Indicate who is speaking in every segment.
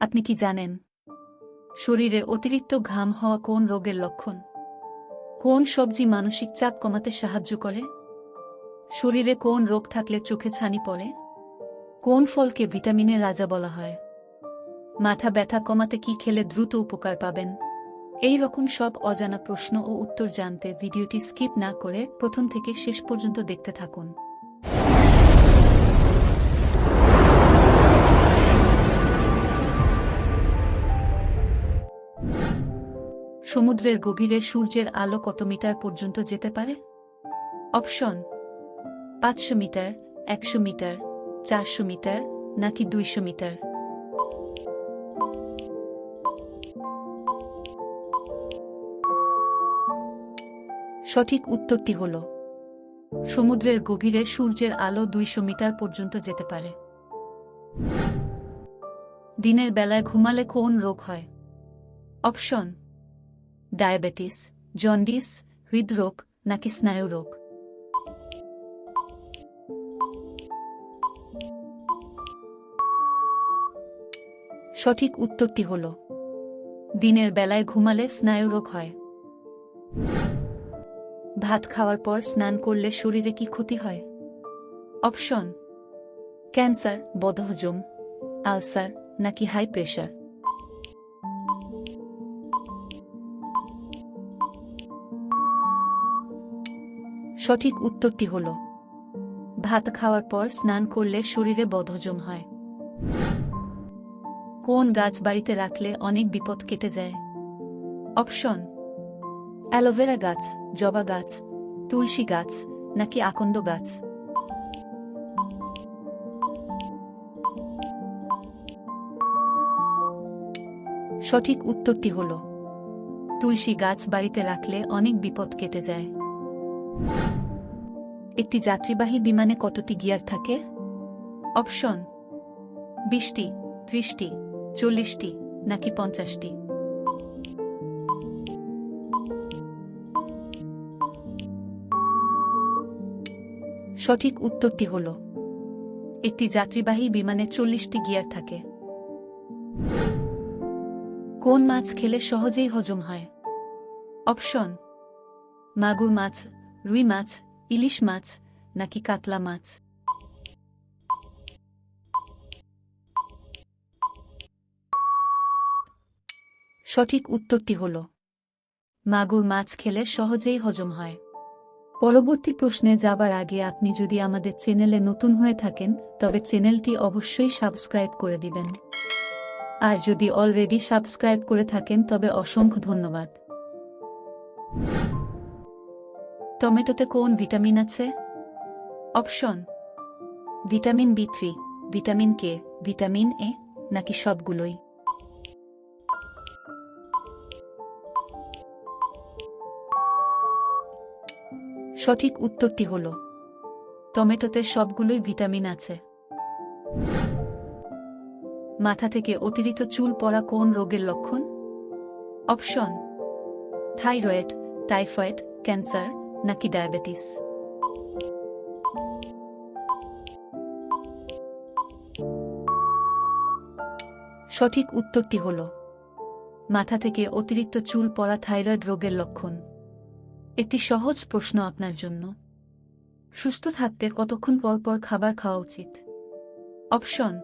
Speaker 1: আপনি কি জানেন? শরীরে অতিরিক্ত ঘাম হওয়া কোন রোগের লক্ষণ? কোন সবজি মানসিক চাপ কমাতে সাহায্য করে? শরীরে কোন রোগ থাকলে চোখে ছানি পড়ে? কোন ফলকে ভিটামিনের রাজা বলা হয়? মাথা ব্যথা কমাতে কি খেলে দ্রুত উপকার পাবেন? এই রকম সব অজানা প্রশ্ন ও উত্তর জানতে ভিডিওটি স্কিপ না করে প্রথম থেকে শেষ পর্যন্ত দেখতে থাকুন। সমুদ্রের গভীরে সূর্যের আলো কত মিটার পর্যন্ত যেতে পারে? অপশন, পাঁচশো মিটার, একশো মিটার, চারশো মিটার, নাকি দুইশো মিটার? সঠিক উত্তরটি হল, সমুদ্রের গভীরে সূর্যের আলো দুইশো মিটার পর্যন্ত যেতে পারে। দিনের বেলায় ঘুমালে কোন রোগ হয়? অপশন ডায়াবেটিস, জন্ডিস, হৃদরোগ নাকি স্নায়ুরোগ সঠিক উত্তরটি হল, দিনের বেলায় ঘুমালে স্নায়ুরোগ হয়। ভাত খাওয়ার পর স্নান করলে শরীরে কি ক্ষতি হয়? অপশন, ক্যান্সার, বদহজম, আলসার নাকি হাই প্রেশার? সঠিক উত্তরটি হল, ভাত খাওয়ার পর স্নান করলে শরীরে বদহজম হয়। কোন গাছ বাড়িতে রাখলে অনেক বিপদ কেটে যায়? অপশন, অ্যালোভেরা গাছ, জবা গাছ, তুলসী গাছ, নাকি আকন্দ গাছ? সঠিক উত্তরটি হল, তুলসী গাছ বাড়িতে রাখলে অনেক বিপদ কেটে যায়। একটি যাত্রীবাহী বিমানে কতটি গিয়ার থাকে? অপশন, বিশটি, ত্রিশটি, চল্লিশটি, নাকি পঞ্চাশটি? সঠিক উত্তরটি হল, একটি যাত্রীবাহী বিমানে চল্লিশটি গিয়ার থাকে। কোন মাছ খেলে সহজেই হজম হয়? অপশন, মাগুর মাছ, রুই মাছ ইলিশ মাছ নাকি কাতলা মাছ সঠিক উত্তরটি হল মাগুর মাছ খেলে সহজেই হজম হয় পরবর্তী প্রশ্নে যাবার আগে আপনি যদি আমাদের চ্যানেলে নতুন হয়ে থাকেন তবে চ্যানেলটি অবশ্যই সাবস্ক্রাইব করে দিবেন আর যদি অলরেডি সাবস্ক্রাইব করে থাকেন তবে অসংখ্য ধন্যবাদ টমেটোতে কোন ভিটামিন আছে? Option, vitamin B three, vitamin K, vitamin A, নাকি সবগুলোই? সঠিক উত্তরটি হল, টমেটোতে সবগুলোই ভিটামিন আছে। মাথা থেকে অতিরিক্ত চুল পড়া কোন রোগের লক্ষণ? অপশন, থাইরয়েড, টাইফয়েড, ক্যান্সার নাকি ডায়াবেটিস? সঠিক উত্তরটি হল, মাথা থেকে অতিরিক্ত চুল পড়া থাইরয়েড রোগের লক্ষণ। একটি সহজ প্রশ্ন আপনার জন্য। সুস্থ থাকতে কতক্ষণ পর পর খাবার খাওয়া উচিত? অপশন,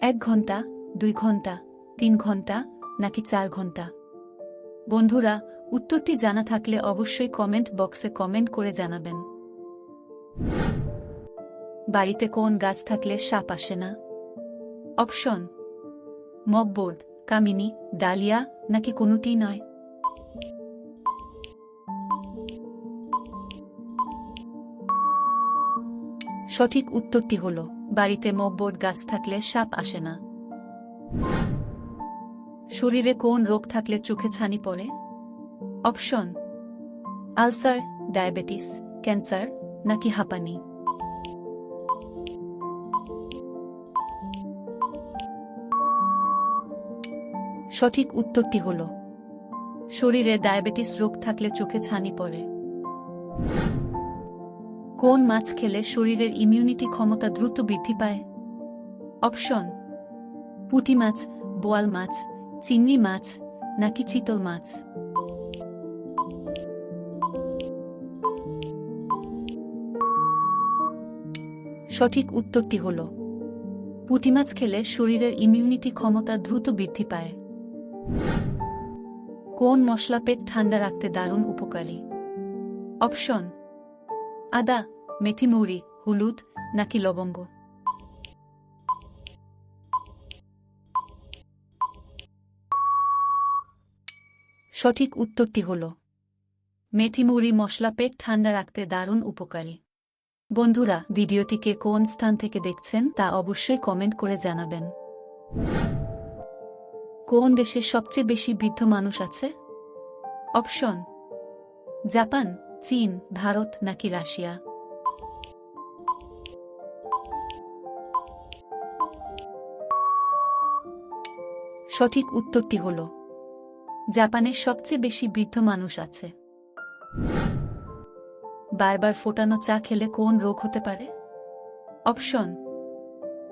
Speaker 1: এক ঘণ্টা, দুই ঘণ্টা, তিন ঘণ্টা নাকি চার ঘণ্টা? বন্ধুরা উত্তরটি জানা থাকলে অবশ্যই কমেন্ট বক্সে কমেন্ট করে জানাবেন। বাড়িতে কোন গাছ থাকলে সাপ আসে না? অপশন, মগবোর্ড, কামিনী, ডালিয়া, নাকি কোনোটি নয়? সঠিক উত্তরটি হল, বাড়িতে মগবোর্ড গাছ থাকলে সাপ আসে না। শরীরে কোন রোগ থাকলে চোখে ছানি পড়ে? অপশন আলসার ডায়াবেটিস ক্যান্সার নাকি হাঁপানি? সঠিক উত্তরটি হল, শরীরে ডায়াবেটিস রোগ থাকলে চোখে ছানি পড়ে। কোন মাছ খেলে শরীরের ইমিউনিটি ক্ষমতা দ্রুত বৃদ্ধি পায়? অপশন পুঁটি মাছ, বোয়াল মাছ, চিংড়ি মাছ, নাকি চিতল মাছ? সঠিক উত্তরটি হল পুঁটি মাছ খেলে শরীরের ইমিউনিটি ক্ষমতা দ্রুত বৃদ্ধি পায়। কোন মশলা পেট ঠান্ডা রাখতে দারুণ উপকারী? অপশন, আদা, মেথি মৌরি, হলুদ, নাকি লবঙ্গ? সঠিক উত্তরটি হল, মেথি মৌরি মশলা পেট ঠান্ডা রাখতে দারুণ উপকারী। বন্ধুরা, ভিডিওটিকে কোন স্থান থেকে দেখছেন তা অবশ্যই কমেন্ট করে জানাবেন। কোন দেশে সবচেয়ে বেশি বৃদ্ধ মানুষ আছে? অপশন, জাপান, চীন, ভারত নাকি রাশিয়া? সঠিক উত্তরটি হল, জাপানের সবচেয়ে বেশি বৃদ্ধ মানুষ আছে। বারবার ফোটানো চা খেলে কোন রোগ হতে পারে? অপশন,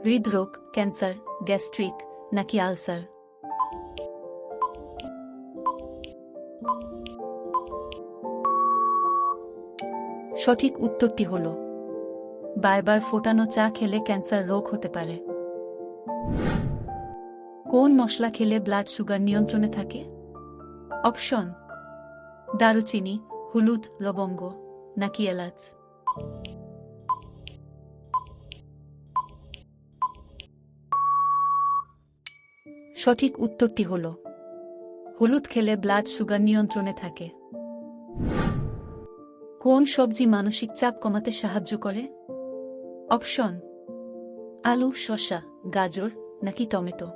Speaker 1: হৃদরোগ, ক্যান্সার, গ্যাস্ট্রিক, নাকি আলসার? সঠিক উত্তরটি হল, বারবার ফোটানো চা খেলে ক্যান্সার রোগ হতে পারে। কোন মশলা খেলে ব্লাড সুগার নিয়ন্ত্রণে থাকে? অপশন, দারুচিনি, হলুদ, লবঙ্গ। নাকি এলাচ সঠিক উত্তরটি হল, হলুদ খেলে ব্লাড সুগার নিয়ন্ত্রণে থাকে। কোন সবজি মানসিক চাপ কমাতে সাহায্য করে? অপশন, আলু, শসা, গাজর নাকি টমেটো?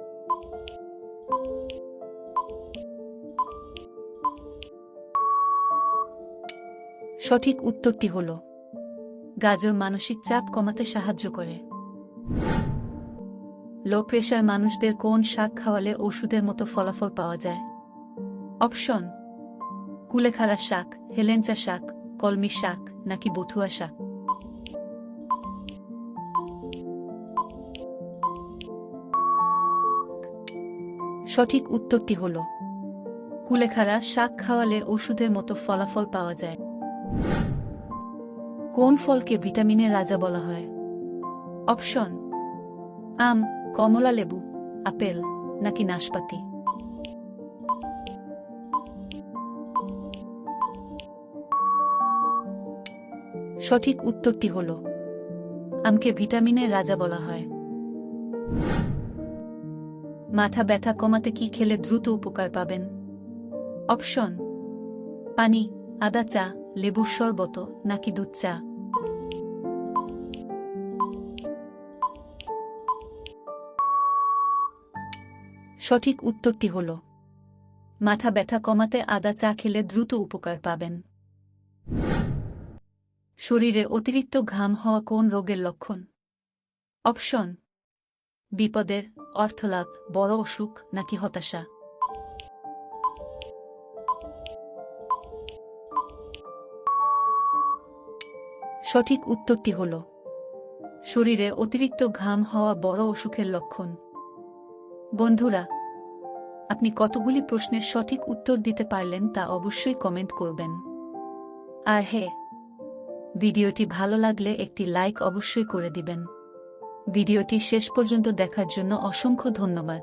Speaker 1: সঠিক উত্তরটি হল, গাজর মানসিক চাপ কমাতে সাহায্য করে। লো প্রেশার মানুষদের কোন শাক খাওয়ালে ওষুধের মতো ফলাফল পাওয়া যায়? অপশন কুলেখাড়া শাক, হেলেঞ্চা শাক, কলমি শাক, নাকি বথুয়া শাক? সঠিক উত্তরটি হল, কুলেখাড়া শাক খাওয়ালে ওষুধের মতো ফলাফল পাওয়া যায়। কোন ফলকে ভিটামিনের রাজা বলা হয়? অপশন, আম, কমলা লেবু, আপেল, নাকি নাশপাতি? সঠিক উত্তরটি হল, আমকে ভিটামিনের রাজা বলা হয়। মাথা ব্যথা কমাতে কি খেলে দ্রুত উপকার পাবেন? অপশন, পানি, আদা, চা লেবুর শরবত নাকি দুধ চা? সঠিক উত্তরটি হল, মাথা ব্যথা কমাতে আদা চা খেলে দ্রুত উপকার পাবেন। শরীরে অতিরিক্ত ঘাম হওয়া কোন রোগের লক্ষণ? অপশন, বিপদের অর্থলাভ, বড় অসুখ নাকি হতাশা? সঠিক উত্তরটি হল, শরীরে অতিরিক্ত ঘাম হওয়া বড় অসুখের লক্ষণ। বন্ধুরা, আপনি কতগুলি প্রশ্নের সঠিক উত্তর দিতে পারলেন তা অবশ্যই কমেন্ট করবেন। আর হে, ভিডিওটি ভালো লাগলে একটি লাইক অবশ্যই করে দিবেন। ভিডিওটি শেষ পর্যন্ত দেখার জন্য অসংখ্য ধন্যবাদ।